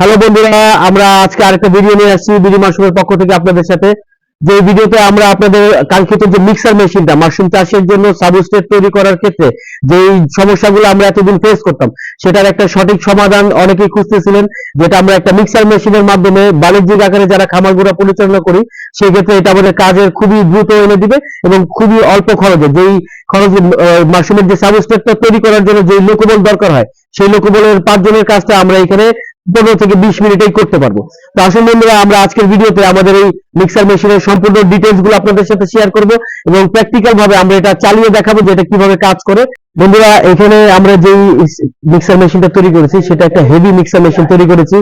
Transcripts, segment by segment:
Hello বন্ধুরা, আমরা আজকে আরেকটা ভিডিও নিয়ে আসছি বিডি মাশরুমের পক্ষ থেকে আপনাদের সাথে। যে ভিডিওতে আমরা আপনাদের কাঙ্ক্ষিত যে মিক্সার মেশিনটা মাশরুম চাষের জন্য সাবস্টেট তৈরি করার ক্ষেত্রে যে সমস্যাগুলো আমরা এতদিন ফেস করতাম, সেটার একটা সঠিক সমাধান অনেকেই খুঁজতেছিলেন, যেটা আমরা একটা মিক্সার মেশিনের মাধ্যমে বাণিজ্যিক আকারে যারা খামারগুলো পরিচালনা করি সেই ক্ষেত্রে এটা আমাদের কাজের খুবই দ্রুত এনে দিবে এবং খুবই অল্প খরচে যেই খরচে মাশরুমের যে সাবস্টেটটা তৈরি করার জন্য যে লোকবল দরকার হয়, সেই লোকবলের পাঁচজনের কাজটা আমরা এখানে পনেরো থেকে বিশ মিনিটেই করতে পারব। তো আসুন বন্ধুরা, আমরা আজকের ভিডিওতে আমাদের এই মিক্সার মেশিনের সম্পূর্ণ ডিটেলসগুলো আপনাদের সাথে শেয়ার করব এবং প্র্যাকটিক্যাল ভাবে আমরা এটা চালিয়ে দেখাবো যে এটা কীভাবে কাজ করে। বন্ধুরা, এখানে আমরা যেই মিক্সার মেশিনটা তৈরি করেছি, সেটা একটা হেভি মিক্সার মেশিন তৈরি করেছি,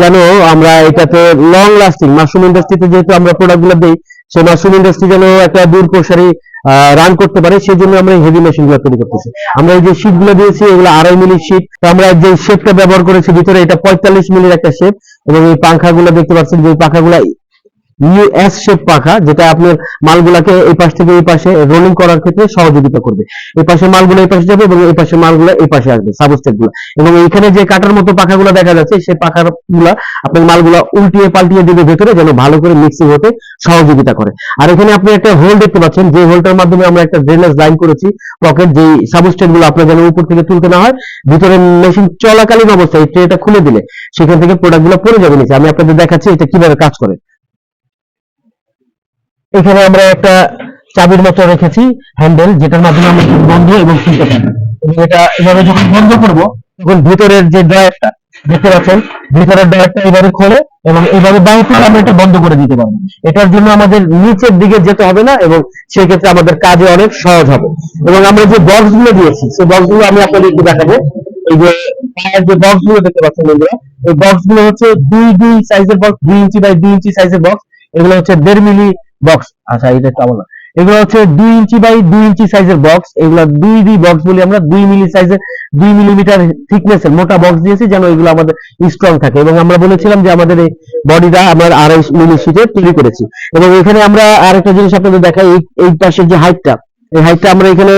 যেন আমরা এটাতে লং লাস্টিং মাশরুম ইন্ডাস্ট্রিতে যেহেতু আমরা প্রোডাক্টগুলো দিই, সেই মাশরুম ইন্ডাস্ট্রি যেন একটা দূর প্রসারী রান করতে পারে সেই জন্য আমরা হেভি মেশিনগুলো তৈরি করতেছি। আমরা এই যে শীটগুলো দিয়েছি, এগুলো আড়াই মিলি শীট আমরা যে শেপটা ব্যবহার করেছি ভিতরে, এটা পঁয়তাল্লিশ মিলির একটা শেপ এবং এই পাখা গুলো দেখতে পাচ্ছেন যে পাখা গুলা এস শেপ পাখা, যেটা আপনার মালগুলাকে এই পাশ থেকে এই পাশে রোলিং করার ক্ষেত্রে সহযোগিতা করবে। এই পাশে মালগুলো এই পাশে যাবে এবং এই পাশে মালগুলো এই পাশে আসবে সাবস্টেটগুলো এবং এইখানে যে কাটার মতো পাখাগুলো দেখা যাচ্ছে, সেই পাখাগুলো আপনার মালগুলো উল্টিয়ে পাল্টিয়ে দিবে ভেতরে, যেন ভালো করে মিক্সিং হতে সহযোগিতা করে। আর এখানে আপনি একটা হোল দেখতে পাচ্ছেন, যে হোলটার মাধ্যমে আমরা একটা ড্রেনেজ লাইন করেছি পকেট যে সাবস্টেটগুলো আপনার যেন উপর থেকে তুলতে না হয়, ভিতরে মেশিন চলাকালীন অবস্থায় এই ট্রেটা খুলে দিলে, সেখান থেকে প্রোডাক্টগুলো পড়ে যাবে নিচে। আমি আপনাদের দেখাচ্ছি এটা কীভাবে কাজ করে। এখানে আমরা একটা চাবির মতো রেখেছি হ্যান্ডেল যেটার মাধ্যমে আমরা বন্ধ এবং খুলতে পারি এটা এভাবে যখন বন্ধ করব, তখন ভিতরের যে ড্রয়ারটা, দেখতে পাচ্ছেন, ভিতরের ড্রয়ারটা এভাবে খোলে এবং এইভাবে বাইরে থেকে আমরা এটা বন্ধ করে দিতে পারব। এটার জন্য আমাদের নিচের দিকে যেতে হবে না এবং সেই ক্ষেত্রে আমাদের কাজে অনেক সহজ হবে। এবং আমরা যে বক্সগুলো দিয়েছি, সেই বক্সগুলো আমি আপনাদের একটু দেখাবো। এই যে পায়ের যে বক্সগুলো দেখতে পাচ্ছেন বন্ধুরা, এই বক্সগুলো হচ্ছে দুই দুই সাইজের বক্স দুই ইঞ্চি বাই দুই ইঞ্চি সাইজের বক্স এগুলো হচ্ছে দেড় মিলি বক্স আচ্ছা এটা একটু আমার এগুলো হচ্ছে দুই ইঞ্চি বাই দুই ইঞ্চি সাইজের বক্স এগুলো দুই দুই বক্স বলি আমরা, দুই মিলি সাইজের, দুই মিলিমিটার থিকনেসের মোটা বক্স দিয়েছি যেন এগুলো আমাদের স্ট্রং থাকে। এবং আমরা বলেছিলাম যে আমাদের এই বডিটা আমরা আড়াই মিলি শীটে তৈরি করেছি। এবং এখানে আমরা আরেকটা জিনিস আপনাদের দেখাই, এই পাশের যে হাইটটা এই হাইটটা আমরা এখানে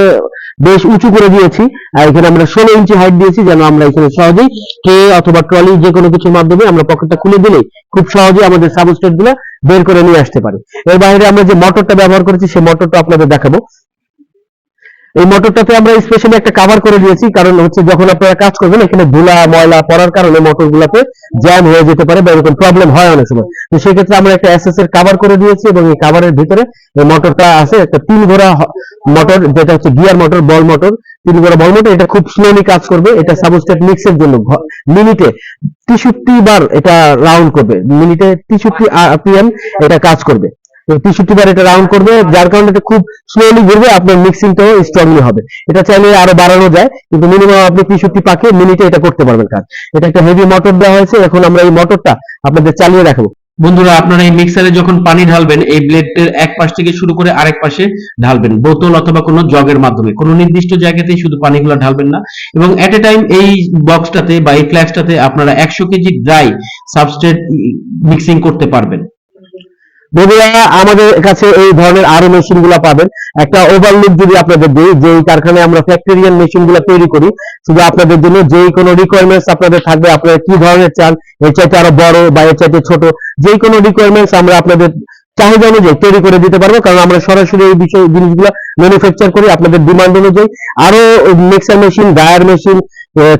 বেশ উঁচু করে দিয়েছি, আর এখানে আমরা ষোলো ইঞ্চি হাইট দিয়েছি, যেন আমরা এখানে সহজেই কে অথবা ট্রলি যে কোনো কিছুর মাধ্যমে আমরা পকেটটা খুলে দিলেই খুব সহজেই আমাদের সাবস্টেটগুলো বের করে নিয়ে আসতে পারি। এর বাইরে আমরা যে মোটরটা ব্যবহার করেছি, সেই মোটরটা আপনাদের দেখাবো। এই মোটরটাতে আমরা স্পেশালি একটা কভার করে দিয়েছি, কারণ হচ্ছে যখন আপনারা কাজ করবেন, এখানে ধুলা, ময়লা পড়ার কারণে মোটর গুলাতে জ্যাম হয়ে যেতে পারে বা এরকম প্রবলেম হয় অনেক সময়। তো সেক্ষেত্রে আমরা একটা এসএস এর কভার করে দিয়েছি এবং এই কভারের ভিতরে এই মোটরটা আছে, একটা তিন ঘোড়া মোটর যেটা হচ্ছে গিয়ার মোটর বল মোটর তিন ঘোড়া বল মোটর এটা খুব স্লোলি কাজ করবে। এটা সাবস্টেট মিক্সের জন্য মিনিটে তেষট্টি বার এটা রাউন্ড করবে। মিনিটে তেষট্টি আরপিএম এটা কাজ করবে। তেষট্টি বার এটা রাউন্ড করবে, যার কারণে এটা খুব স্লোলি ঘুরবে, আপনার মিক্সিংটাও স্ট্রংলি হবে। এটা চাইলে আরও বাড়ানো যায়, কিন্তু মিনিমাম আপনি তেষট্টি পাকে মিনিটে এটা করতে পারবেন কাজ। এটা একটা হেভি মোটর দেওয়া হয়েছে, এখন আমরা এই মোটরটা আপনাদের চালিয়ে দেখাবো। বন্ধুরা, আপনারা এই মিক্সারে যখন পানি ঢালবেন, এই ব্লেডের এক পাশ থেকে শুরু করে আরেক পাশে ঢালবেন, বোতল অথবা কোনো জগের মাধ্যমে। কোনো নির্দিষ্ট জায়গাতেই শুধু পানিগুলো ঢালবেন না। এবং এট এ টাইম এই বক্সটাতে বা এই ফ্ল্যাক্সটাতে আপনারা একশো কেজি ড্রাই সাবস্ট্রেট মিক্সিং করতে পারবেন। বন্ধুরা, আমাদের কাছে এই ধরনের আরও মেশিনগুলা পাবেন। একটা ওভারলুক যদি আপনাদের দিই যে কারখানায় আমরা ফ্যাক্টরিয়াল মেশিনগুলা তৈরি করি, শুধু আপনাদের জন্য যে কোনো রিকোয়ারমেন্টস আপনাদের থাকবে, আপনারা কি ধরনের চান, এর চাইতে আরও বড় বা এর চাইতে ছোট যে কোনো রিকোয়ারমেন্টস আমরা আপনাদের চাহিদা অনুযায়ী তৈরি করে দিতে পারব, কারণ আমরা সরাসরি এই বিষয় জিনিসগুলো ম্যানুফ্যাকচার করি আপনাদের ডিমান্ড অনুযায়ী। আরও mixer machine dryer machine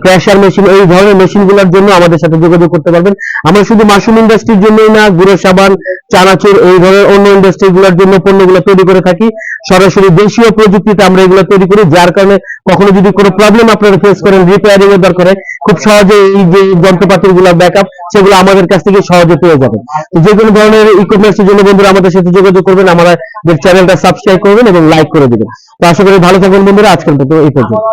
crusher machine এই ধরনের মেশিনগুলোর জন্য আমাদের সাথে যোগাযোগ করতে পারবেন। আমরা শুধু মাশরুম ইন্ডাস্ট্রির জন্যই না, গুঁড়ো, সাবান, চানাচুর, এই ধরনের অন্য ইন্ডাস্ট্রি গুলোর জন্য পণ্যগুলো তৈরি করে থাকি। সরাসরি দেশীয় প্রযুক্তিতে আমরা এগুলো তৈরি করি, যার কারণে কখনো যদি কোনো প্রবলেম আপনারা ফেস করেন রিপেয়ারিং এর দরকার, খুব সহজে এই যে যন্ত্রপাতি গুলো ব্যাকআপ সেগুলো আমাদের কাছ থেকে সহজে পেয়ে যাবেন। যে কোনো ধরনের ইকুইপমেন্টস এর জন্য বন্ধুরা আমাদের সাথে যোগাযোগ করবেন, আমাদের চ্যানেলটা সাবস্ক্রাইব করবেন এবং লাইক করে দিবেন। তো আশা করি ভালো থাকবেন বন্ধুরা, আজকের মতো এই পর্যন্ত।